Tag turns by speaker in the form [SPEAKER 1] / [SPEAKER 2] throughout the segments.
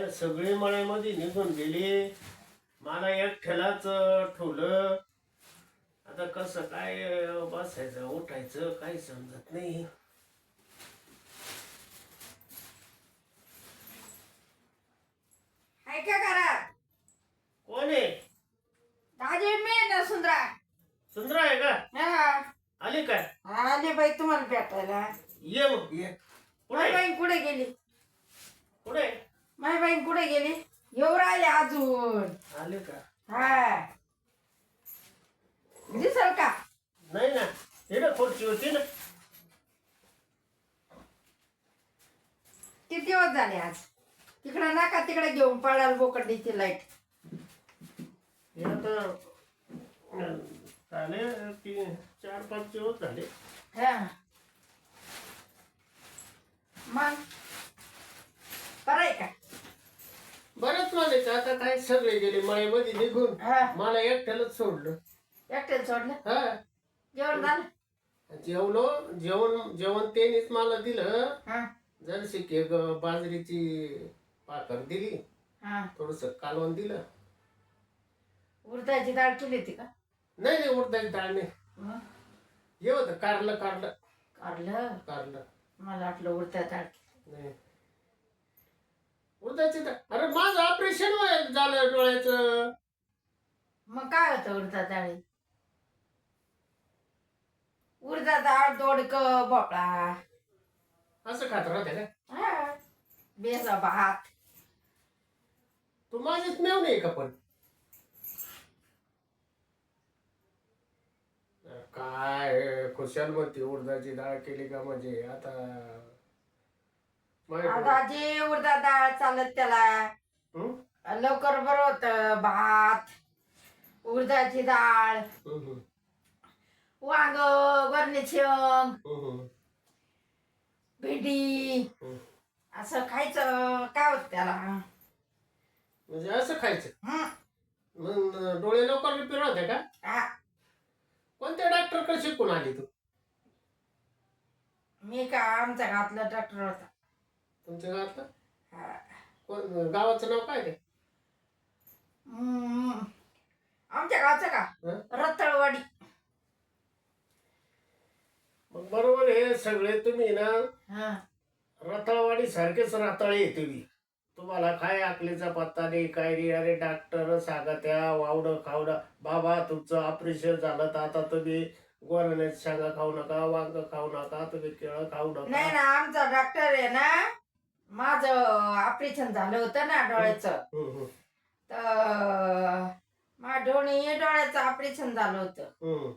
[SPEAKER 1] सगळी सगळे मळ्यामध्ये निघून गेले. मला एकट्यालाच ठेवलं. आता कसं काय बसायचं उठायचं काही समजत नाही
[SPEAKER 2] हाय का घरात
[SPEAKER 1] कोण आहे
[SPEAKER 2] दाजी मी ना सुंदरा
[SPEAKER 1] सुंदर आहे का
[SPEAKER 2] हा
[SPEAKER 1] आली काय
[SPEAKER 2] आले बाई तुम्हाला भेटायला
[SPEAKER 1] ये मग ये
[SPEAKER 2] माय
[SPEAKER 1] कुठे
[SPEAKER 2] बाई कुठे गेली
[SPEAKER 1] कुठे
[SPEAKER 2] माय बाई कुठे गेली येऊ राहिले अजून
[SPEAKER 1] आले का?
[SPEAKER 2] हा दिसल का?
[SPEAKER 1] नाही ना. तिकडे खुर्ची होती ना.
[SPEAKER 2] किती दिवस झाले आज? तिकडे नाका तिकडे घेऊन पडाल बोकडीची लाइट.
[SPEAKER 1] हे आता अं, झाले तीन चार पाच दिवस झाले.
[SPEAKER 2] हा. मग? बरं आहे का?
[SPEAKER 1] बरंच का आता काय सगळे गेले माळेमध्ये निघून.
[SPEAKER 2] हा.
[SPEAKER 1] मला एकट्यालाच सोडलं.
[SPEAKER 2] एकट्याला सोडलं?
[SPEAKER 1] हा.
[SPEAKER 2] जेवण झालं?
[SPEAKER 1] जेवलो जेवण जेवण त्यांनीच मला दिलं.
[SPEAKER 2] हा.
[SPEAKER 1] जरशी बाजरीची पाकर दिली.
[SPEAKER 2] हा.
[SPEAKER 1] थोडस कालवण दिलं.
[SPEAKER 2] उडदाची डाळ केली होती का?
[SPEAKER 1] नाही नाही उडदाची डाळ नाही. हे होतं कारलं कारलं.
[SPEAKER 2] काढलं
[SPEAKER 1] कारलं.
[SPEAKER 2] मला वाटलं उडदा डाळ केली.
[SPEAKER 1] नाही. उडदाची डाळ अरे माझं ऑपरेशन झालं डोळ्याचं.
[SPEAKER 2] मग काय होतं उडदा डाळी? उडदा डाळ दोडक भोपळा.
[SPEAKER 1] असं खात राहते का?
[SPEAKER 2] हा. बेसा भात.
[SPEAKER 1] तू माझीच मेव नाही का पण? काय खुशाल म्हणते उडदाची डाळ केली का म्हणजे? आता नाही.
[SPEAKER 2] दाजी उडदा डाळ चालत त्याला? लवकर बरं होत भात उडदाची डाळ. वांग वरणी शेंग. भेंडी. असं खायचं काय होत त्याला
[SPEAKER 1] म्हणजे असं खायचं
[SPEAKER 2] हं.
[SPEAKER 1] मग डोळे लवकर रिपेअर होते का
[SPEAKER 2] हा,
[SPEAKER 1] कोणत्या डॉक्टरकडे शिकून आली तू
[SPEAKER 2] मी का आमच्या घातलं ट्रॅक्टर होता
[SPEAKER 1] तुमच्या गावातलं. कोण गावाचं नाव काय ते?
[SPEAKER 2] हम्म. आमच्या गावचं का?
[SPEAKER 1] हं? मग बरोबर हे सगळे तुम्ही ना
[SPEAKER 2] हा.
[SPEAKER 1] रताळवाडी सारखेच रताळे तुम्ही. तुम्हाला काय आकलीचा पत्ता नाही काय नाही. अरे डॉक्टर सांगत्या वावडं खावडं. बाबा तुमचं ऑपरेशन झालं तर आता तुम्ही गोरण्याची शेंगा खाऊ नका वांग खाऊ नका तुम्ही केळं खाऊ
[SPEAKER 2] नाही
[SPEAKER 1] नका
[SPEAKER 2] ना आमचा डॉक्टर आहे ना माझं ऑपरेशन झालं होतं ना डोळ्याचं.
[SPEAKER 1] हं, हं,
[SPEAKER 2] तर माझ्या डोळे डोळ्याचं ऑपरेशन झालं होतं.
[SPEAKER 1] हं.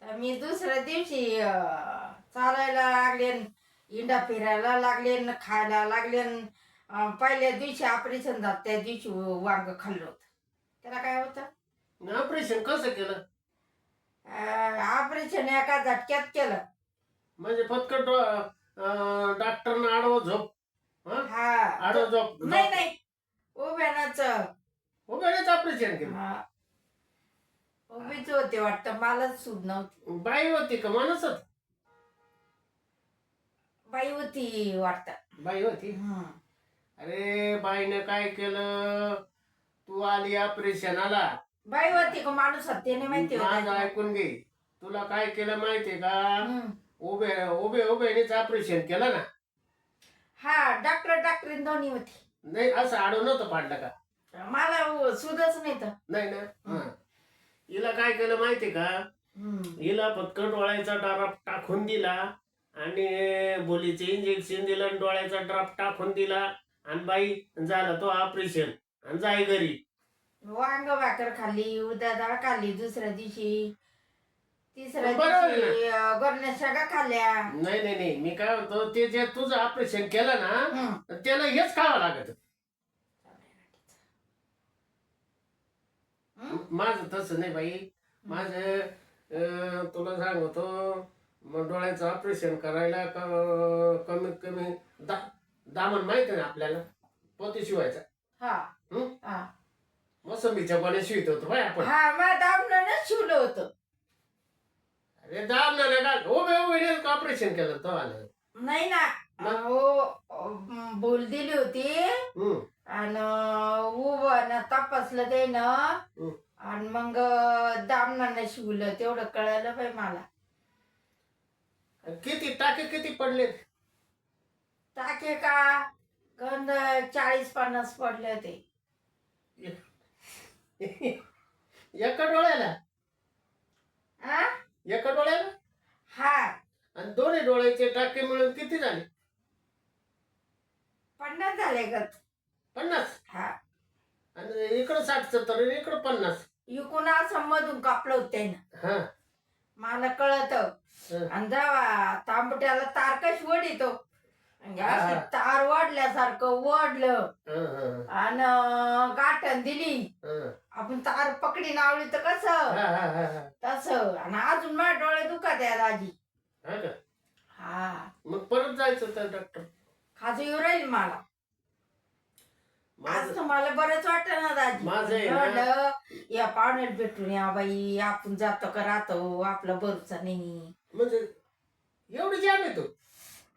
[SPEAKER 2] तर मी दुसऱ्या दिवशी अं, चालायला लागले इंडा फिरायला लागले न खायला लागले. न, अं, पहिल्या दिवशी ऑपरेशन झालं त्या दिवशी वांग खाल्लं होतं. त्याला काय होतं?
[SPEAKER 1] ऑपरेशन कसं केलं?
[SPEAKER 2] ऑपरेशन एका झटक्यात केलं.
[SPEAKER 1] म्हणजे फक्त डॉक्टरनं आडवं झोप हं?
[SPEAKER 2] हा.
[SPEAKER 1] आडवं झोप
[SPEAKER 2] नाही नाही. उभ्यानाच.
[SPEAKER 1] उभ्यानेच ऑपरेशन केलं.
[SPEAKER 2] उभीच होते वाटतं मलाच सूद नव्हती.
[SPEAKER 1] बाई होती का माणूस होत
[SPEAKER 2] बाई होती वाटतं.
[SPEAKER 1] बाई होती. अरे बाईनं काय केलं? तू आली ऑपरेशनाला
[SPEAKER 2] बाई होती का माणूस होते ते नाही माहिती
[SPEAKER 1] माझं
[SPEAKER 2] होतं
[SPEAKER 1] ऐकून घे. तुला काय केलं माहितीये का. उभे उभे उभेनेच ऑपरेशन केलं ना.
[SPEAKER 2] हा डॉक्टर डॉक्टरीन दोन्ही होती.
[SPEAKER 1] नाही असं आडवं नव्हतं पाडलं का?
[SPEAKER 2] मला उ- सुदच नाही तर.
[SPEAKER 1] नाही ना? हं. हिला काय केलं माहितीये का?
[SPEAKER 2] हम्म.
[SPEAKER 1] हिला फक्त डोळ्याचा ड्रॉप टाकून दिला आणि बोलीचे इंजेक्शन दिलं आणि डोळ्याचा ड्रॉप टाकून दिला. आणि बाई झालं तो ऑपरेशन आणि जाय घरी.
[SPEAKER 2] वांग भाकर खाल्ली उद्या डाळ खाल्ली दुसऱ्या दिवशी. तिसऱ्या
[SPEAKER 1] बरोबर आहे
[SPEAKER 2] दिवशी अं, गोरण्या शेंगा खाल्ल्या
[SPEAKER 1] नाही नाही नाही. मी काय होतो ते जे तुझं ऑपरेशन केलं ना. त्याला हेच खावं लागत. माझं तसं नाही बाई. माझं अं, तुला सांगतो मग डोळ्याचं ऑपरेशन करायला क- कमीत कमी दा दामन माहिती ना आपल्याला पोते शिवायचा.
[SPEAKER 2] हा? हा?
[SPEAKER 1] मोसंबीच्या गोण्या शिवत होतो बाय आपण.
[SPEAKER 2] हा मग दामनं शिवलं होतं.
[SPEAKER 1] अरे दाम ना का उभे उभे ऑपरेशन केलं तो आलं?
[SPEAKER 2] नाही ना.
[SPEAKER 1] मग?
[SPEAKER 2] हो बोल दिली होती.
[SPEAKER 1] हम्म.
[SPEAKER 2] आणि उभं ना तपासलं ते ना
[SPEAKER 1] हं.
[SPEAKER 2] आणि मग दामनानं शिवलं तेवढं कळलं बाई मला.
[SPEAKER 1] किती टाके किती पडले?
[SPEAKER 2] टाके का? गंध चाळीस पन्नास पडले होते.
[SPEAKER 1] एका डोळ्याला?
[SPEAKER 2] आ?
[SPEAKER 1] एका डोळ्याला
[SPEAKER 2] हा.
[SPEAKER 1] आणि दोन्ही डोळ्याचे टाके मिळून किती झाले?
[SPEAKER 2] पन्नास झाले ग.
[SPEAKER 1] पन्नास?
[SPEAKER 2] हा.
[SPEAKER 1] आणि इकडं साठ सत्तर आणि इकडं पन्नास.
[SPEAKER 2] इकून असं मधून कापलं होते ना
[SPEAKER 1] हा.
[SPEAKER 2] मला कळत. आणि जेव्हा तांबट्याला तार कशी वडितो
[SPEAKER 1] हा,
[SPEAKER 2] अशी
[SPEAKER 1] हा.
[SPEAKER 2] तार वाढल्यासारखं वडलं
[SPEAKER 1] हं, हं,
[SPEAKER 2] आणि गाठण दिली.
[SPEAKER 1] हं.
[SPEAKER 2] आपण तार पकडी नावली तर कसं?
[SPEAKER 1] हा, हा, हा, हा.
[SPEAKER 2] तसं. आणि अजून माझ्या डोळे दुखत आहे दाजी.
[SPEAKER 1] हा का?
[SPEAKER 2] हा.
[SPEAKER 1] मग परत जायचं तर डॉक्टर
[SPEAKER 2] खाजू येऊ राहील मला. आज
[SPEAKER 1] माझं
[SPEAKER 2] तुम्हाला बरंच वाटत ना दाजी.
[SPEAKER 1] माझं आहे ना.
[SPEAKER 2] म्हणलं, या पाहुण्याला भेटून या बाई. आपण जातो का राहतो? आपला बरोचा नाही.
[SPEAKER 1] म्हणजे एवढी जाण आहे तू.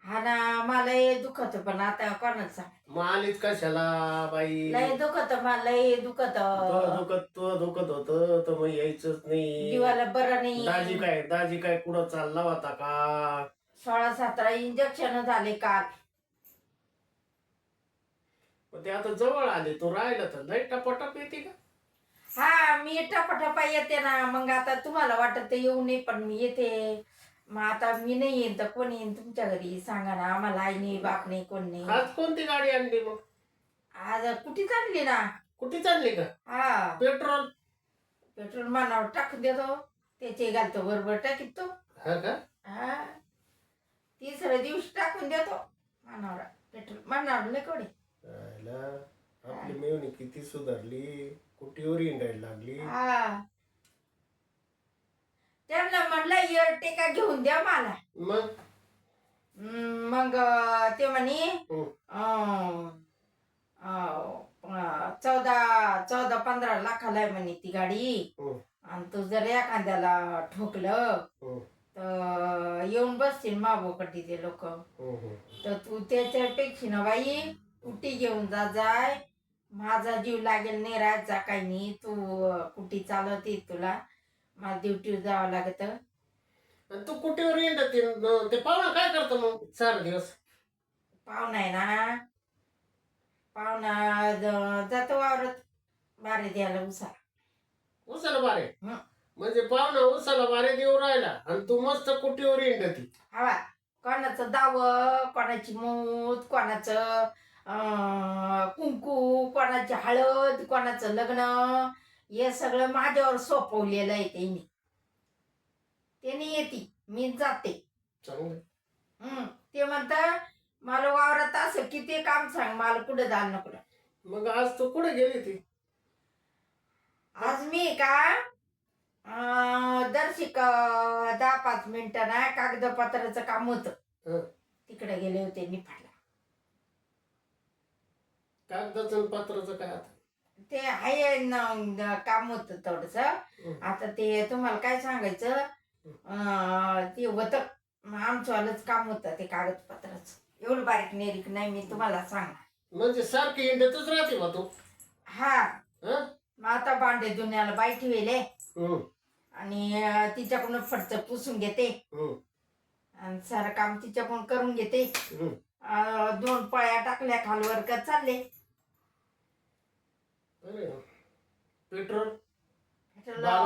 [SPEAKER 2] हा ना मला हे दुखत पण आता कोणाच
[SPEAKER 1] मग आलीच कशाला बाई?
[SPEAKER 2] लय दुखत मला लय दुखत.
[SPEAKER 1] दुखत तो दुखत होत तर मग यायचंच नाही.
[SPEAKER 2] जीवाला बरं
[SPEAKER 1] दाजी
[SPEAKER 2] नाही
[SPEAKER 1] काय दाजी काय कुठं चालला होता का?
[SPEAKER 2] सोळा सतरा इंजेक्शन झाले काल.
[SPEAKER 1] पण ते आता जवळ आले तू राहिला तर लय टपटप येते का?
[SPEAKER 2] हा मी टपाटपा येते ना. मग आता तुम्हाला वाटत येऊ नये पण मी येते. मग आता मी नाही येईन तर कोण येईन तुमच्या घरी? सांगा ना आम्हाला आई नाही बाप नाही कोण नाही
[SPEAKER 1] आज कोणती गाडी आणली मग?
[SPEAKER 2] आज कुठे चालली ना.
[SPEAKER 1] कुठे चालली का?
[SPEAKER 2] हा.
[SPEAKER 1] पेट्रोल?
[SPEAKER 2] पेट्रोल मानावर टाकून देतो. त्याचे घालतो बरोबर टाकीत तो.
[SPEAKER 1] हा का?
[SPEAKER 2] हा. तिसऱ्या दिवशी टाकून देतो. मानावर पेट्रोल मानावर लय कोणी
[SPEAKER 1] राहिला. आपली मेवणी किती सुधारली. कुटीवर हिंडायला लागली.
[SPEAKER 2] हा. त्यांना म्हणलं इयरटेका घेऊन द्या मला
[SPEAKER 1] मग
[SPEAKER 2] हम्म, मग अं, ते म्हणे
[SPEAKER 1] हम्म.
[SPEAKER 2] अं, अं, चौदा चौदा पंधरा लाखाला आहे म्हणे ती गाडी
[SPEAKER 1] हम्म.
[SPEAKER 2] आणि तू जर एखाद्याला ठोकलं
[SPEAKER 1] हम्म.
[SPEAKER 2] तर येऊन बसतील माबोकडे ते लोक. तर तू त्याच्यापेक्षा ना बाई कुटी घेऊन जा जाय माझा जीव लागेल नाही राहायचा काही नाही तू अं, कुटी चालवते तुला मला ड्युटीवर जावं लागत.
[SPEAKER 1] आणि तू कुटीवर हिंडते न- ते पाहुणा काय करतो मग? चार दिवस.
[SPEAKER 2] पाहुणा आहे ना. पाहुणा ज- जातो वावरत. बारे द्यायला उसा
[SPEAKER 1] उसाला बारे?
[SPEAKER 2] हं.
[SPEAKER 1] म्हणजे पाहुणा उसाला बारे देऊ राहिला आणि तू मस्त कुटीवर हिंडती
[SPEAKER 2] हवा कोणाचं दाव कोणाची मूत कोणाचं अं, कुंकू कोणाची हळद कोणाचं लग्न हे सगळं माझ्यावर सोपवलेलं आहे त्यांनी. त्यांनी येते मी जाते.
[SPEAKER 1] चांगलं
[SPEAKER 2] हम्म ते म्हणतात मला वावरात असं किती काम सांग मला कुठं जाल नको
[SPEAKER 1] मग आज तू कुठे गेली ती
[SPEAKER 2] आज मी का अं, दर्शिक अं, दहा पाच मिनिटं ना कागदपत्राचं काम होतं.
[SPEAKER 1] हं.
[SPEAKER 2] तिकडे गेले होते निफाडला.
[SPEAKER 1] कागदाचं आणि पत्राचं काय आता?
[SPEAKER 2] ते आहे न- काम होतं थोडस. आता ते तुम्हाला काय सांगायचं? अं, ते होतं. आमचंवालंच काम होतं ते कागदपत्राचं. एवढं बारीक नेरीक नाही मी तुम्हाला सांगणार.
[SPEAKER 1] म्हणजे सारखी हिंडतच राहते बा तू.
[SPEAKER 2] हा.
[SPEAKER 1] हं?
[SPEAKER 2] मग आता भांडे दुनियाला बाई ठेवले.
[SPEAKER 1] हं,
[SPEAKER 2] आणि अं, तिच्याकडून फडचं पुसून घेते.
[SPEAKER 1] हं,
[SPEAKER 2] आणि सारं काम तिच्याकडून करून घेते.
[SPEAKER 1] हं.
[SPEAKER 2] अं, दोन पळ्या टाकल्या खालवर का चालले.
[SPEAKER 1] पेट्रोल.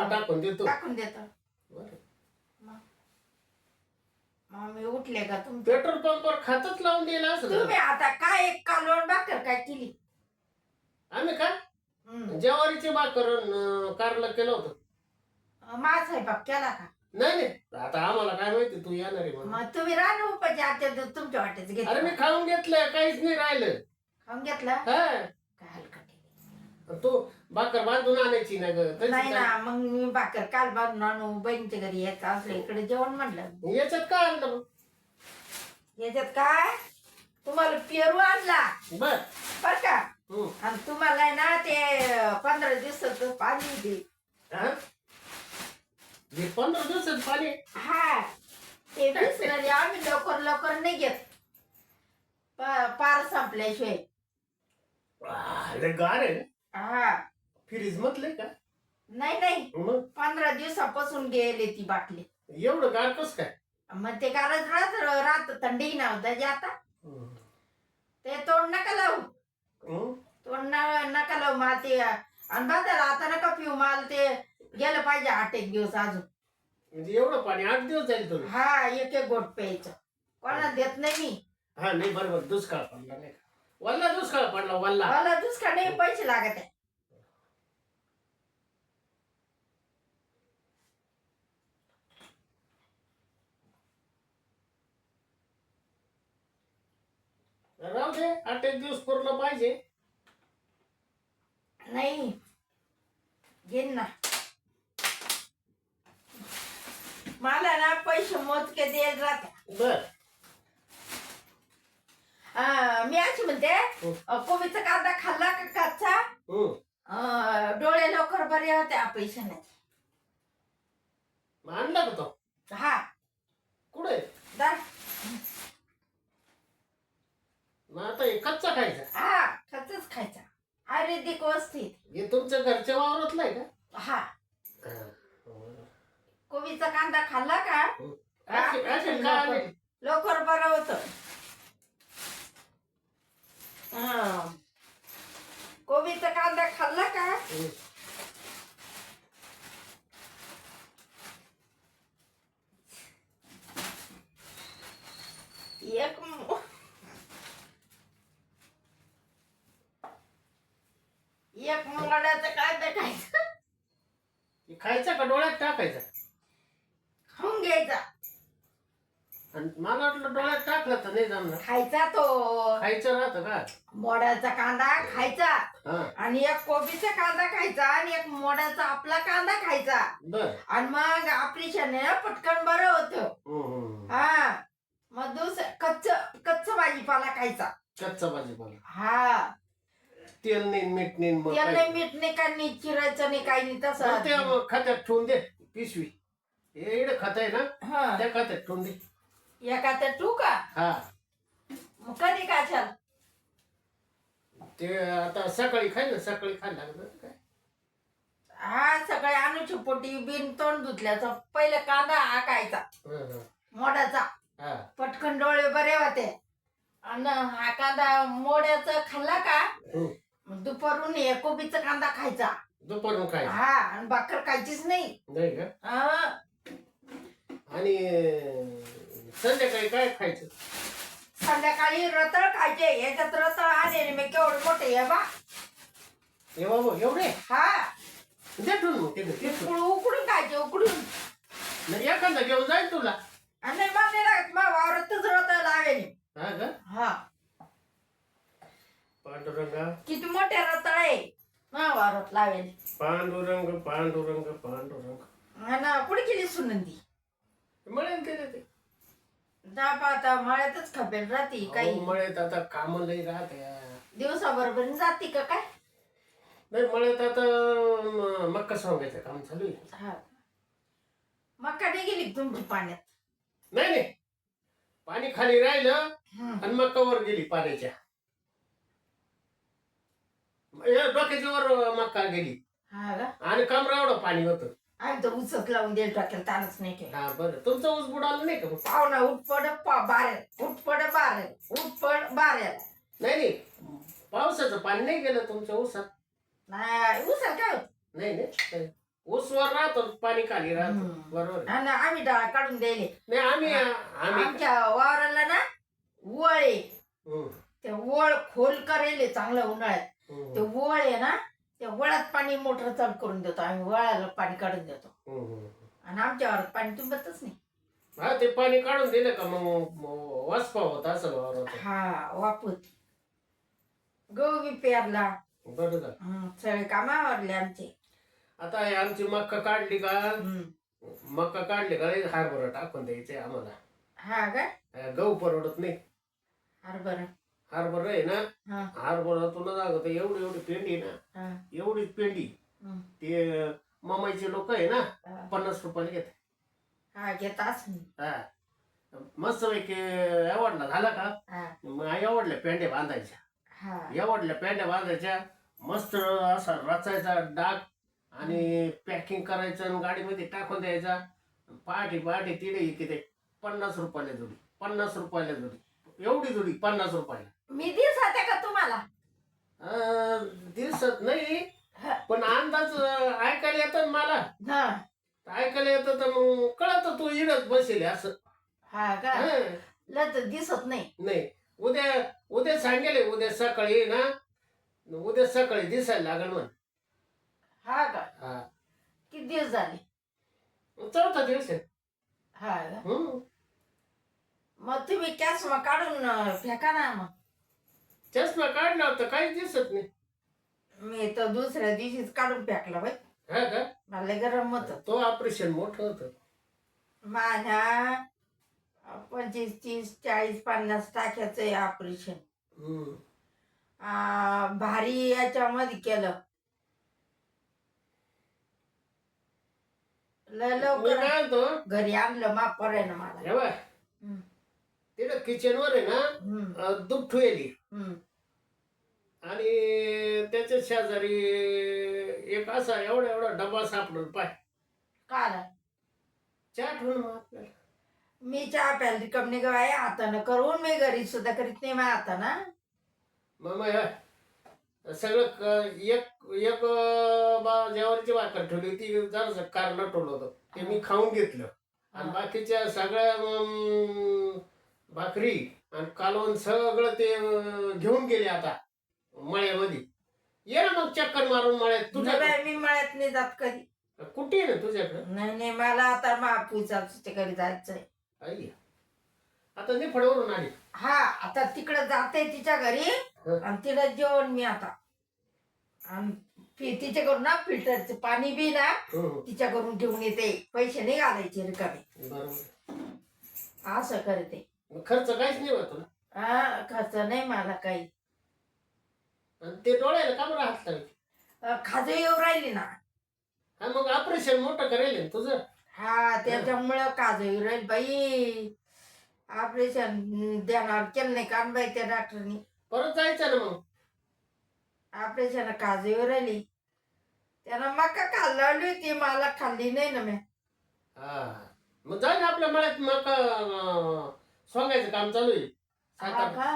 [SPEAKER 1] टाकून देतो.
[SPEAKER 2] टाकून देतो.
[SPEAKER 1] बरं.
[SPEAKER 2] मग मी उठले का तुमचं
[SPEAKER 1] पेट्रोल पंपवर खातच लावून दिलं असं
[SPEAKER 2] तुम्ही आता काय एक कालवण भाकर काय केली?
[SPEAKER 1] आम्ही का?
[SPEAKER 2] हम्म.
[SPEAKER 1] ज्वारीची भाकर अन कारला केलं होतं.
[SPEAKER 2] माझा स्वयंपाक केला का?
[SPEAKER 1] नाही नाही. आता आम्हाला काय माहिती तू येणार आहे म्हणून.
[SPEAKER 2] मग तुम्ही आता तर तुमच्या वाटेच
[SPEAKER 1] अरे मी
[SPEAKER 2] घेतलं
[SPEAKER 1] खाऊन घेतलं काहीच नाही राहिलं.
[SPEAKER 2] खाऊन घेतला?
[SPEAKER 1] हा. तू भाकर बांधून आणायची ना ग. तशी
[SPEAKER 2] नाही ना मग मी भाकर काल बांधून आणू बहिणीच्या घरी यायचं असलं इकडे जेवण म्हणलं.
[SPEAKER 1] याच्यात काय आणलं मग?
[SPEAKER 2] याच्यात काय? तुम्हाला पेरू आणला.
[SPEAKER 1] बर.
[SPEAKER 2] बर का?
[SPEAKER 1] हं.
[SPEAKER 2] आणि तुम्हाला आहे ना ते पंधरा दिवसाचं पाणी दे.
[SPEAKER 1] हा? हे पंधरा दिवसात पाणी?
[SPEAKER 2] हा. ते बिसलरी आम्ही लवकर लवकर नाही घेत. प- पार संपल्याशिवाय.
[SPEAKER 1] वा, गार आहे. ना
[SPEAKER 2] हा.
[SPEAKER 1] फ्रीज मधले का?
[SPEAKER 2] नाही नाही.
[SPEAKER 1] मग?
[SPEAKER 2] पंधरा दिवसापासून गेले ती बाटली.
[SPEAKER 1] एवढं गार कस काय?
[SPEAKER 2] मग ते कारण राहत राहत थंडी नव्हतं जे आता. ते तोंड नका लावू? तोंड न- नका लावू मला ते आणि बघायला आता नका पिऊ मला ते गेलं पाहिजे आठ एक दिवस अजून.
[SPEAKER 1] म्हणजे एवढं पाणी आठ दिवस जाईल तुला
[SPEAKER 2] हा एक एक गोट प्यायचं. कोणाला देत नाही मी.
[SPEAKER 1] हा नाही बरोबर दुष्काळ पडला नाही का? वल्ला दुष्काळ पडला वल्ला.
[SPEAKER 2] मला दुसका नाही पैसे लागत. आहे
[SPEAKER 1] राहू दे आठ एक दिवस पूर्ण पाहिजे.
[SPEAKER 2] नाही. घेईन ना. मला ना पैसे मोजके द्यायला राहते
[SPEAKER 1] बर.
[SPEAKER 2] आ, मी अशी म्हणते
[SPEAKER 1] हो.
[SPEAKER 2] अ, कोबीचा कांदा खाल्ला का कच्चा
[SPEAKER 1] हं.
[SPEAKER 2] अ, डोळे लवकर बरे होते पैशाने
[SPEAKER 1] मग आणला का तो?
[SPEAKER 2] हा.
[SPEAKER 1] कुठे?
[SPEAKER 2] दा
[SPEAKER 1] मग आता हे कच्चा खायचा.
[SPEAKER 2] हा कच्चाच खायचा. आयुर्वेदिक व्यवस्थित.
[SPEAKER 1] हे तुमच्या घरच्या वावरातला आहे का?
[SPEAKER 2] हा.
[SPEAKER 1] हा.
[SPEAKER 2] कोबीचा कांदा खाल्ला का?
[SPEAKER 1] का आली?
[SPEAKER 2] लवकर बरं होत. कोबीचा कांदा खाल्ला का?
[SPEAKER 1] हं.
[SPEAKER 2] एक एक मुंगाड्याचा कांदा खायचा
[SPEAKER 1] हे खायचा का? डोळ्यात टाकायचा?
[SPEAKER 2] खाऊन घ्यायचा.
[SPEAKER 1] आणि मला वाटलं डोळ्यात टाकलं तर नाही जमणार.
[SPEAKER 2] खायचा तो.
[SPEAKER 1] खायचं राहतं का?
[SPEAKER 2] मोड्याचा कांदा खायचा.
[SPEAKER 1] हा.
[SPEAKER 2] आणि एक कोबीचा कांदा खायचा आणि एक मोड्याचा आपला कांदा खायचा.
[SPEAKER 1] बर.
[SPEAKER 2] आणि मग ऑपरेशन पटकन बरं होतं.
[SPEAKER 1] हं,
[SPEAKER 2] मग दुसरं कच्च कच्च भाजीपाला खायचा.
[SPEAKER 1] कच्चा भाजीपाला.
[SPEAKER 2] हा.
[SPEAKER 1] तेल नाही मीठ नाही मग
[SPEAKER 2] तेल
[SPEAKER 1] काय.
[SPEAKER 2] नाही मीठ नाही का नाही चिरायचं नाही काही नाही
[SPEAKER 1] मग ते
[SPEAKER 2] तसं
[SPEAKER 1] खात्यात ठेवून दे पिशवी. हे इकडे खात आहे ना?
[SPEAKER 2] हा.
[SPEAKER 1] त्या खात्यात ठेवून दे.
[SPEAKER 2] एका तर तू का?
[SPEAKER 1] हा.
[SPEAKER 2] मग कधी काशाल
[SPEAKER 1] ते आता सकाळी ना सकाळी खायला लागलं काय
[SPEAKER 2] हा सकाळी अनुची पोटी बिन तोंड धुतल्याचा पहिले कांदा हाकायचा
[SPEAKER 1] हं, हं.
[SPEAKER 2] मोड्याचा.
[SPEAKER 1] हा.
[SPEAKER 2] पटकन डोळे बरे होते. आणि हा कांदा मोड्याचा खाल्ला का?
[SPEAKER 1] हं.
[SPEAKER 2] मग दुपारून हे कोबीचा कांदा खायचा.
[SPEAKER 1] दुपारून खाय
[SPEAKER 2] हा आणि भाकर खायचीच नाही.
[SPEAKER 1] नाही का?
[SPEAKER 2] हा.
[SPEAKER 1] आणि संध्याकाळी काय खायचं?
[SPEAKER 2] संध्याकाळी रताळ खायचे. याच्यात रताळ आले मी केवढे मोठे हे बा.
[SPEAKER 1] हे बाबू एवढे?
[SPEAKER 2] हा.
[SPEAKER 1] दे ठेवून मग ते.
[SPEAKER 2] उकडून उकडून खायचे उकडून.
[SPEAKER 1] नाही एखादा घेऊन जाईल तुला.
[SPEAKER 2] आणि नाही मला नाही लागत. मग वावरातच रताळ लावेल
[SPEAKER 1] हा का?
[SPEAKER 2] हा.
[SPEAKER 1] पांडुरंगा.
[SPEAKER 2] किती मोठे रताळ आहे. मग वावरात लावेल
[SPEAKER 1] पांडुरंग पांडुरंग पांडुरंग.
[SPEAKER 2] आणि कुठे गेली सुनंदी.
[SPEAKER 1] मिळेल ते ते.
[SPEAKER 2] जा आता मळ्यातच खपेल राहते काही.
[SPEAKER 1] अहो, मळ्यात आता काम लई राहते.
[SPEAKER 2] दिवसाबरोबर जाते का काय?
[SPEAKER 1] नाही मळ्यात आता म- मक्का सोंगायचं काम चालू आहे.
[SPEAKER 2] हा. मका नाही गेली का तुमची पाण्यात?
[SPEAKER 1] नाही नाही. पाणी खाली राहिलं. आणि मक्का वर गेली पाण्याच्या. या डोक्याच्या वर मक्का गेली.
[SPEAKER 2] हा का?
[SPEAKER 1] आणि कमरा एवढं पाणी होतं.
[SPEAKER 2] आम्ही तर उचक लावून देईल टाकेल तानच नाही केला.
[SPEAKER 1] हा बरं. तुमचं ऊस बुडाला नाही का?
[SPEAKER 2] पाहुणा उठपड बारेल. उठपड बारेल. उठपड बारेल.
[SPEAKER 1] नाही नाही. पावसाचं पाणी नाही गेलं तुमच्या ऊसात?
[SPEAKER 2] नाही उचल काय होत?
[SPEAKER 1] नाही नाही. ऊस वर राहतो पाणी खाली राहतं.
[SPEAKER 2] हम्म.
[SPEAKER 1] बरोबर आहे.
[SPEAKER 2] आणि आम्ही डाळ काढून द्यायले
[SPEAKER 1] नाही आम्ही आम्ही
[SPEAKER 2] आमच्या वावराला ना वळ. आहे
[SPEAKER 1] हम्म,
[SPEAKER 2] ते वळ खोल करेल चांगलं उन्हाळ्यात.
[SPEAKER 1] हम्म,
[SPEAKER 2] ते वळ आहे ना त्या वळात पाणी मोटर चालू करून देतो आम्ही वळाला पाणी काढून देतो. आणि आमच्या वावरात पाणी तुंबतच नाही.
[SPEAKER 1] हा ते पाणी काढून दिलं का मग वाचपा होता असं वावरात.
[SPEAKER 2] हा वापत गहू बी पेरला.
[SPEAKER 1] बरं झालं.
[SPEAKER 2] हं, सगळे कामावरले आमचे.
[SPEAKER 1] आता हे आमची मक्का काढली का?
[SPEAKER 2] हं.
[SPEAKER 1] मक्का काढली का? हरभरा टाकून द्यायचे आम्हाला.
[SPEAKER 2] हा का?
[SPEAKER 1] अं, गहू परवडत नाही.
[SPEAKER 2] हरभरा.
[SPEAKER 1] हरभरा आहे ना
[SPEAKER 2] हा.
[SPEAKER 1] हरभरा तुला दाखवत एवढी एवढी पेंडी आहे ना एवढीच पेंडी. ते मामाचे लोक आहे ना. पन्नास रुपयाला घेत
[SPEAKER 2] हा
[SPEAKER 1] हा. मस्त पैकी एवढला झाला का? एवढल्या पेंड्या बांधायच्या. एवढल्या पेंड्या बांधायच्या मस्त असा रचायचा डाग आणि पॅकिंग करायचं आणि गाडीमध्ये टाकून द्यायचा. पहाटे पहाटे तिथे किती पन्नास रुपयाला जोडी पन्नास रुपयाला जोडी. एवढी जोडी पन्नास रुपयाला.
[SPEAKER 2] मी दिसते का तुम्हाला?
[SPEAKER 1] अं, दिसत नाही. पण अंदाज अं, ऐकायला येतं मला.
[SPEAKER 2] हा.
[SPEAKER 1] ऐकायला येतं तर मग कळत तू इडच बसेल असं.
[SPEAKER 2] हा का?
[SPEAKER 1] हं.
[SPEAKER 2] लत दिसत नाही.
[SPEAKER 1] नाही. उद्या उद्या सांगेल उद्या सकाळी ना. उद्या सकाळी दिसायला लागेल म्हण.
[SPEAKER 2] हा का?
[SPEAKER 1] हा.
[SPEAKER 2] किती दिवस झाले?
[SPEAKER 1] चौथा दिवस आहे.
[SPEAKER 2] हा का?
[SPEAKER 1] हं.
[SPEAKER 2] मग तुम्ही कॅश मग काढून अं, फेका ना मग.
[SPEAKER 1] चष्मा काढला होता काहीच दिसत नाही.
[SPEAKER 2] मी तर दुसऱ्या दिवशीच काढून फेकला बाई.
[SPEAKER 1] हा का?
[SPEAKER 2] मला लय गरम होत.
[SPEAKER 1] तो ऑपरेशन मोठं होतं.
[SPEAKER 2] माझ्या पंचवीस तीस चाळीस पन्नास टाक्याचं आहे ऑपरेशन. भारी याच्यामध्ये केलं. लय
[SPEAKER 1] मी
[SPEAKER 2] लवकर
[SPEAKER 1] काय म्हणतो?
[SPEAKER 2] घरी आणलं मा ना मला.
[SPEAKER 1] हे बघ. तिथं किचन वर आहे ना
[SPEAKER 2] हं,
[SPEAKER 1] अं, दूध ठेवली. आणि त्याच्या शेजारी एक असा एवढा एवढा डबा सापडून पाय.
[SPEAKER 2] काय
[SPEAKER 1] चहा ठेवून मग आपल्याला.
[SPEAKER 2] मी चहा प्यायला रिकम नाही गवाय हातानं करून मी घरी सुद्धा करीत नाही माझ्या हातानं.
[SPEAKER 1] मग मग हे सगळं क- एक एक बा जेवारीची भाकर ठेवली होती जरासं कारण ठेवलं होतं. ते मी खाऊन घेतलं. आणि बाकीच्या सगळ्या अं, भाकरी आणि कालवण सगळं ते अं, घेऊन गेले आता मळ्यामध्ये. ये ना मग चक्कर मारून मळ्यात
[SPEAKER 2] नाही
[SPEAKER 1] तुझ्या
[SPEAKER 2] बाई, मी मळ्यात नाही जात कधी.
[SPEAKER 1] कुठे आहे ना तुझ्याकडं?
[SPEAKER 2] नाही नाही मला आता महापूजा घरी जायचंय.
[SPEAKER 1] आई आता निफडवरून आली.
[SPEAKER 2] हा आता तिकडं जाते तिच्या घरी
[SPEAKER 1] हं.
[SPEAKER 2] आणि तिला जेवण मी आता. आणि तिच्याकडून ना फिल्टरचं पाणी बी ना
[SPEAKER 1] हं,
[SPEAKER 2] तिच्याकडून घेऊन येते. पैसे नाही घालायचे रिकामे.
[SPEAKER 1] बरोबर.
[SPEAKER 2] असं करते.
[SPEAKER 1] मग खर्च काहीच नाही होतो ना.
[SPEAKER 2] हा खर्च नाही मला काही.
[SPEAKER 1] आणि ते डोळ्याला का बरं हात?
[SPEAKER 2] अं, खाजं येऊ राहिली ना.
[SPEAKER 1] हा मग ऑपरेशन मोठं करेल ना तुझं?
[SPEAKER 2] हा त्याच्यामुळं काजू येऊ राहील बाई. ऑपरेशन देणार केलं नाही बाई त्या डॉक्टरनी
[SPEAKER 1] परत जायचं ना मग.
[SPEAKER 2] ऑपरेशन काजू येऊ राहिली. त्यानं मका खाल्ली होती मला खाल्ली नाही ना मी.
[SPEAKER 1] हा. मग जाय ना आपल्या मळ्यात मग अं, सोंगायचं काम चालू आहे.
[SPEAKER 2] हा का?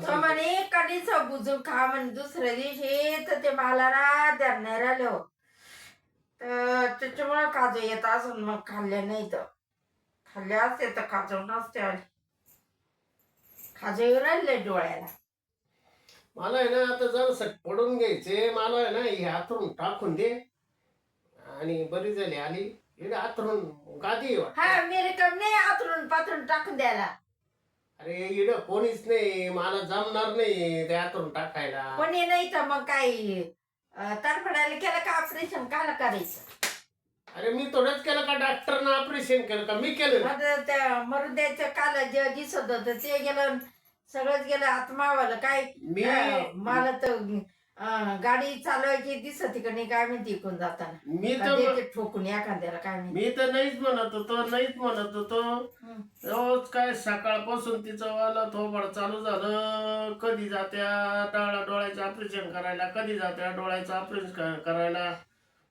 [SPEAKER 1] दहा
[SPEAKER 2] म्हणे कधीच बुजून खा म्हणे दुसऱ्या दिवशी तर ते मला ना धरणार राहिलो. तर त्याच्यामुळं काजू येत असून मग खाल्ले नाही तर. खाल्ले असते तर काजू नसते आले खाजू येऊ राहिले डोळ्याला.
[SPEAKER 1] मला आहे ना आता जरा पडून घ्यायचे. मला आहे ना हे हातरून टाकून दे. आणि बरी झाली आली. हातरून गादी वाटतं.
[SPEAKER 2] हा मी रिकम नाही आतरून पातरून टाकून द्यायला.
[SPEAKER 1] अरे इड कोणीच नाही मला जमणार नाही ते हातरून टाकायला.
[SPEAKER 2] कोणी नाही तर मग काय तरफडायला केलं का ऑपरेशन काला करायचं
[SPEAKER 1] अरे मी थोडंच केलं का डॉक्टरनं ऑपरेशन केलं का? मी केलं ना.
[SPEAKER 2] मग त्या मरून द्यायचं काल जे दिसत होतं ते गेलं सगळंच गेलं आत्मावाला काय
[SPEAKER 1] मी
[SPEAKER 2] अं, मला तर अं, गाडी चालवायची दिसत का नाही काय माहिती इकडून जाताना.
[SPEAKER 1] मी
[SPEAKER 2] का
[SPEAKER 1] तर
[SPEAKER 2] देते ठोकून एखाद्याला काय माहिती.
[SPEAKER 1] मी तर नाहीच म्हणत होतो नाहीच म्हणत होतो.
[SPEAKER 2] हं.
[SPEAKER 1] रोज काय सकाळपासून तिचं वाला थोबड चालू झालं कधी जात्या डाळा डोळ्याचं ऑपरेशन करायला कधी जात्या डोळ्याचं ऑपरेशन करायला.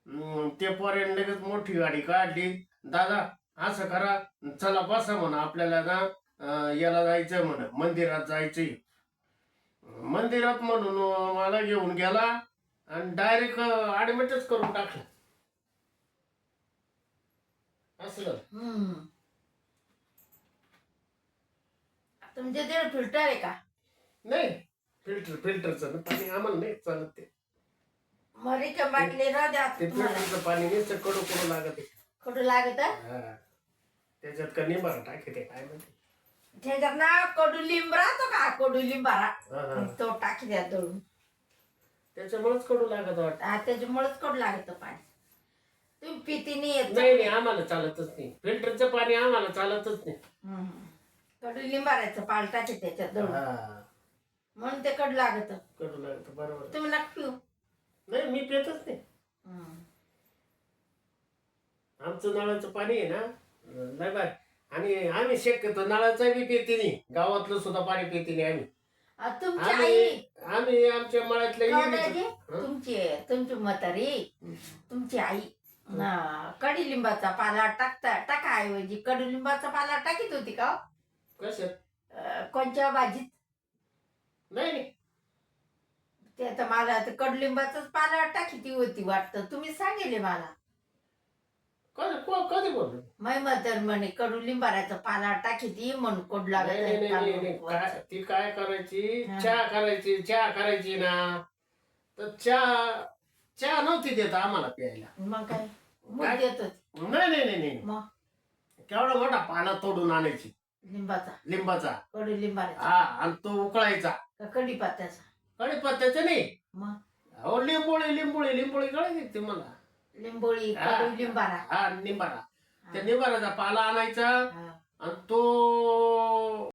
[SPEAKER 1] हम्म, ते पर्यंत लगेच मोठी गाडी काढली. दादा असं करा चला बसा म्हणा आपल्याला ना अं, याला जायचं म्हण मंदिरात जायचंय. मंदिरात म्हणून मला घेऊन गेला आणि डायरेक्ट ऍडमिटच करून टाकलं. असलं.
[SPEAKER 2] हम्म. तुमच्या तिकडे फिल्टर आहे का?
[SPEAKER 1] नाही फिल्टर फिल्टरचं ना पाणी आम्हाला नाही चालत ते.
[SPEAKER 2] मरीच्या बाटली राहू द्या
[SPEAKER 1] ते
[SPEAKER 2] तुम्हाला.
[SPEAKER 1] फिल्टरचं पाणी नुसतं कडू कडू लागत आहे.
[SPEAKER 2] कुठं लागत
[SPEAKER 1] हा. त्याच्यात का निंबार टाके ते काय म्हणते?
[SPEAKER 2] त्याच्यात ना कडू लिंब राहतो का? कडू लिंबारा
[SPEAKER 1] हा, हा.
[SPEAKER 2] तो टाकी द्या दळून
[SPEAKER 1] त्याच्यामुळेच कडू लागत वाटत.
[SPEAKER 2] हा, त्याच्यामुळेच कडू लागत पाणी. तुम्ही पिती नाही येत.
[SPEAKER 1] नाही नाही आम्हाला चालतच नाही. फिल्टरचं पाणी आम्हाला चालतच नाही.
[SPEAKER 2] हम्म. कडू लिंबारायचं पाल टाकी त्याच्यात दळून
[SPEAKER 1] हा.
[SPEAKER 2] म्हणून ते कडू लागत.
[SPEAKER 1] कडू लागत बरोबर.
[SPEAKER 2] तुम्ही नका पिऊ.
[SPEAKER 1] नाही मी पितच नाही.
[SPEAKER 2] हम्म.
[SPEAKER 1] आमचं नळाचं पाणी आहे ना लय बाय. आणि आम्ही शक्यतो नळाचं बी पिते नाही. गावातलं सुद्धा पाणी पिते नाही आम्ही.
[SPEAKER 2] आ, तुमची
[SPEAKER 1] आम्ही
[SPEAKER 2] आई?
[SPEAKER 1] आम्ही आमच्या मळ्यातल्या
[SPEAKER 2] दाजी?
[SPEAKER 1] हं?
[SPEAKER 2] तुमची तुमची म्हातारी? तुमची आई? ना, कडुलिंबाचा पाला टाकता टाका ऐवजी कडुलिंबाचा पाला टाकीत होती का हो? अं, कोणच्या भाजीत?
[SPEAKER 1] नाही नाही.
[SPEAKER 2] ते आता मला आता कडुलिंबाचाच पाला टाकीती होती वाटतं. तुम्ही सांगेले मला.
[SPEAKER 1] कधी को- कधी बोललो?
[SPEAKER 2] मै म्हातार म्हणे कडुलिंबाचा पाला टाकीती म्हणून कोड लागत
[SPEAKER 1] नाही नाही
[SPEAKER 2] आहे
[SPEAKER 1] नाही, नाही
[SPEAKER 2] कालवण
[SPEAKER 1] काय ती काय करायची?
[SPEAKER 2] हा.
[SPEAKER 1] चहा करायची चहा करायची ना. तर चहा चहा नव्हती देत आम्हाला प्यायला.
[SPEAKER 2] मग काय? मूग
[SPEAKER 1] काय?
[SPEAKER 2] देत होती
[SPEAKER 1] नाही नाही नाही नाही
[SPEAKER 2] मग?
[SPEAKER 1] केवढा मोठा पाला तोडून आणायची.
[SPEAKER 2] लिंबाचा.
[SPEAKER 1] लिंबाचा.
[SPEAKER 2] कडुलिंबाचा
[SPEAKER 1] हा आणि तो उकळायचा.
[SPEAKER 2] का कडीपात्याचा
[SPEAKER 1] कढीपत्त्याचं नाही.
[SPEAKER 2] मग?
[SPEAKER 1] अहो लिंबोळी लिंबोळी लिंबोळी कळायची ते मला
[SPEAKER 2] लिंबोळी
[SPEAKER 1] हा.
[SPEAKER 2] लिंबारा.
[SPEAKER 1] हा निंबारा त्या निंबाराचा पाला आणायचा आणि तो